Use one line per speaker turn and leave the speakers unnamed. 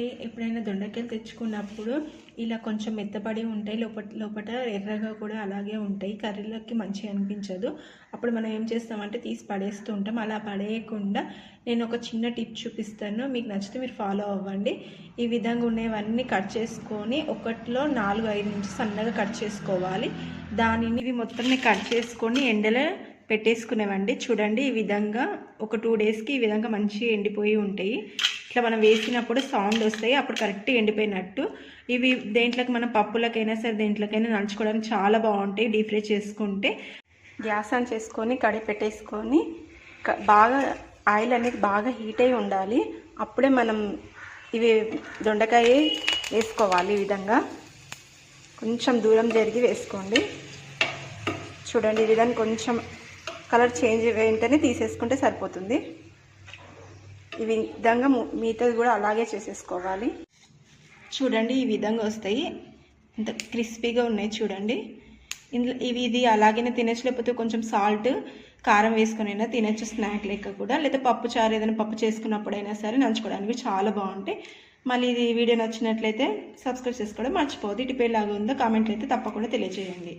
ఎప్పుడైనా దొండకాయ తెచ్చుకున్నప్పుడు ఇలా కొంచెం మెత్తపడి ఉంటాయి లోపల లోపల ఎర్రగా కూడా అలాగే ఉంటాయి. కర్రీలోకి మంచిగా అనిపించదు. అప్పుడు మనం ఏం చేస్తామంటే తీసి పడేస్తూ ఉంటాం. అలా పడేయకుండా నేను ఒక చిన్న టిప్ చూపిస్తాను. మీకు నచ్చితే మీరు ఫాలో అవ్వండి. ఈ విధంగా ఉండేవన్నీ కట్ చేసుకొని ఒకటిలో నాలుగు ఐదు నుంచి సన్నగా కట్ చేసుకోవాలి. దానిని ఇవి మొత్తం కట్ చేసుకొని ఎండలో పెట్టేసుకునేవండి. చూడండి ఈ విధంగా ఒక టూ డేస్కి ఈ విధంగా మంచిగా ఎండిపోయి ఉంటాయి. ఇట్లా మనం వేసినప్పుడు సౌండ్ వస్తాయి అప్పుడు కరెక్ట్గా ఎండిపోయినట్టు. ఇవి దేంట్లోకి మనం పప్పులకైనా సరే దేంట్లోకైనా నంచుకోవడానికి చాలా బాగుంటాయి డీప్ ఫ్రై చేసుకుంటే. గ్యాస్ ఆన్ చేసుకొని కడి పెట్టేసుకొని బాగా ఆయిల్ అనేది బాగా హీట్ అయి ఉండాలి. అప్పుడే మనం ఇవి దొండకాయ వేసుకోవాలి ఈ విధంగా. కొంచెం దూరం జరిగి వేసుకోండి. చూడండి ఈ విధంగా కొంచెం కలర్ చేంజ్ వెంటనే తీసేసుకుంటే సరిపోతుంది. ఈ విధంగా మిగతాది కూడా అలాగే చేసేసుకోవాలి. చూడండి ఈ విధంగా వస్తాయి. ఇంత క్రిస్పీగా ఉన్నాయి చూడండి. ఇందులో ఇవి ఇది అలాగనే తినచ్చు లేకపోతే కొంచెం సాల్ట్ కారం వేసుకొనైనా తినచ్చు స్నాక్ లెక్క కూడా. లేదా పప్పు చారు ఏదైనా పప్పు చేసుకున్నప్పుడైనా సరే నంచుకోవడానికి చాలా బాగుంటాయి. మళ్ళీ ఇది వీడియో నచ్చినట్లయితే సబ్స్క్రైబ్ చేసుకోవడం మర్చిపోదు ఇటు పేరు లాగా ఉందో కామెంట్లు అయితే తప్పకుండా తెలియజేయండి